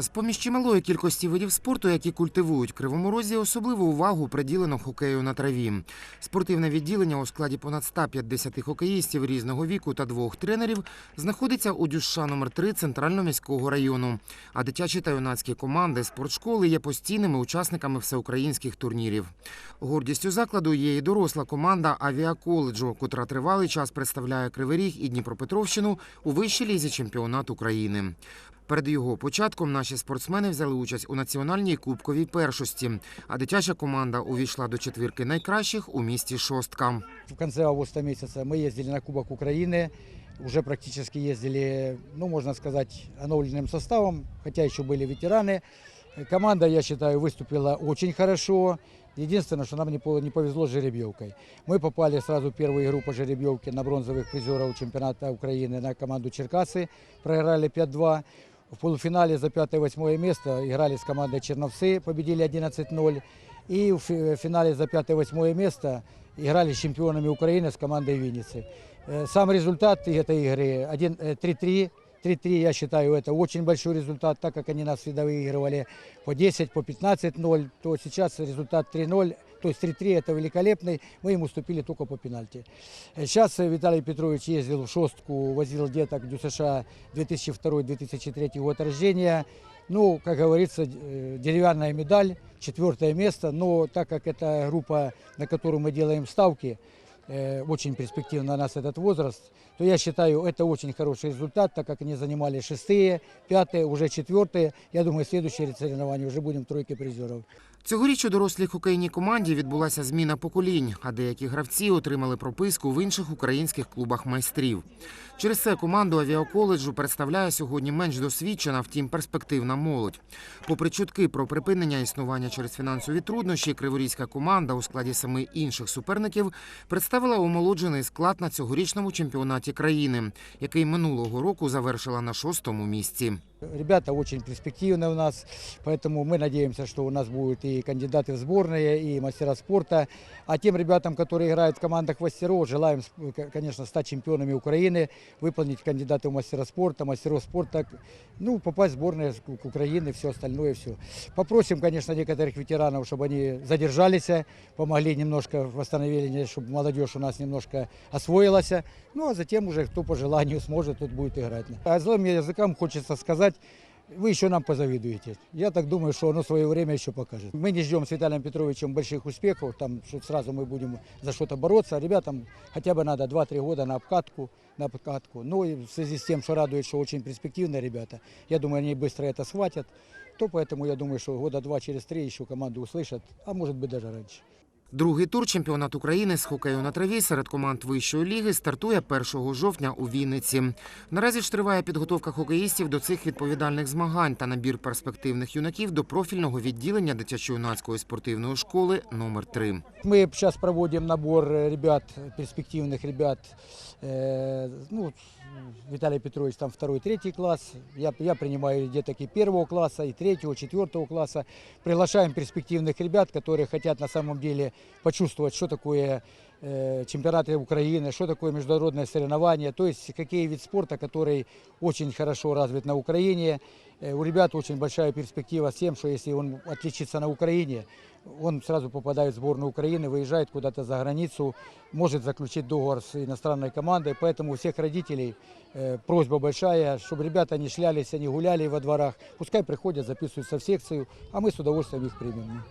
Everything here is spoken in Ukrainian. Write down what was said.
З поміж чималої кількості видів спорту, які культивують Кривому Розі, особливу увагу приділено хокею на траві. Спортивне відділення у складі понад 150 хокеїстів різного віку та двох тренерів знаходиться у Дюша номер 3 центрально-міського району. А дитячі та юнацькі команди спортшколи є постійними учасниками всеукраїнських турнірів. Гордістю закладу є і доросла команда авіаколеджу, котра тривалий час представляє Кривий Ріг і Дніпропетровщину у вищій лізі чемпіонату України. Перед його початком наші спортсмени взяли участь у національній кубковій першості, а дитяча команда увійшла до четвірки найкращих у місті Шостка. В конце августа месяца мы ездили на Кубок Украины, уже практически ездили, ну, можно сказать, оновленным составом, хотя еще были ветераны. Команда, я считаю, выступила очень хорошо. Единственное, что нам не по- не повезло с жеребьевкой. Мы попали сразу в первую игру по жеребьевке на бронзовых призеров чемпионата Украины на команду Черкасы. Проиграли 5-2. В полуфинале за 5-8 место играли с командой Черновцы, победили 11-0. И в фи- финале за 5-8 место играли с чемпионами Украины с командой Винницы. Э, Сам результат этой игры один- э, 3-3. 3-3, я считаю, это очень большой результат, так как они нас всегда выигрывали по 10, по 15-0, то сейчас результат 3-0, то есть 3-3 это великолепный, мы им уступили только по пенальти. Э, Сейчас э, Виталий Петрович ездил в шостку, возил деток в США 2002-2003 год рождения. Ну, как говорится, э, деревянная медаль, четвертое место, но так как это группа, на которую мы делаем ставки, э, очень перспективно на нас этот возраст, то я считаю, это очень хороший результат, так как они занимали шестые, пятые, уже четвертые. Я думаю, следующее соревнование уже будем в тройке призеров. Цьогоріч у дорослій хокейній команді відбулася зміна поколінь, а деякі гравці отримали прописку в інших українських клубах майстрів. Через це команду авіаколеджу представляє сьогодні менш досвідчена, втім перспективна молодь. Попри чутки про припинення існування через фінансові труднощі, криворізька команда у складі семи інших суперників представила омолоджений склад на цьогорічному чемпіонаті країни, який минулого року завершила на шостому місці. Ребята очень перспективные у нас, поэтому мы надеемся, что у нас будут и кандидаты в сборные, и мастера спорта. А тем ребятам, которые играют в командах мастеров, желаем, конечно, стать чемпионами Украины, выполнить кандидаты в мастера спорта, мастеров спорта, ну, попасть в сборные Украины, все остальное, все. Попросим, конечно, некоторых ветеранов, чтобы они задержались, помогли немножко в восстановлении, чтобы молодежь у нас немножко освоилась. Ну, а затем уже кто по желанию сможет, тот будет играть. А злым языкам хочется сказать, вы еще нам позавидуете. Я так думаю, что оно свое время еще покажет. Мы не ждем с Виталием Петровичем больших успехов, там, что сразу мы будем за что-то бороться. Ребятам хотя бы надо 2-3 года на обкатку, на обкатку. Ну и в связи с тем, что радует, что очень перспективные ребята, я думаю, они быстро это схватят. То поэтому я думаю, что года два через три еще команду услышат, а может быть даже раньше. Другий тур чемпіонату України з хокею на траві серед команд вищої ліги стартує 1 жовтня у Вінниці. Наразі ж триває підготовка хокеїстів до цих відповідальних змагань та набір перспективних юнаків до профільного відділення дитячо-юнацької спортивної школи номер 3 Мы сейчас проводим набор э, ребят, перспективных ребят. Э, ну, Виталий Петрович там второй, третий класс. Я, я принимаю деток и первого класса, и третьего, четвертого класса. Приглашаем перспективных ребят, которые хотят на самом деле почувствовать, что такое э, чемпионаты Украины, что такое международное соревнование, то есть какие вид спорта, который очень хорошо развит на Украине. Э, У ребят очень большая перспектива с тем, что если он отличится на Украине, он сразу попадает в сборную Украины, выезжает куда-то за границу, может заключить договор с иностранной командой. Поэтому у всех родителей э, просьба большая, чтобы ребята не шлялись, они гуляли во дворах. Пускай приходят, записываются в секцию, а мы с удовольствием их примем.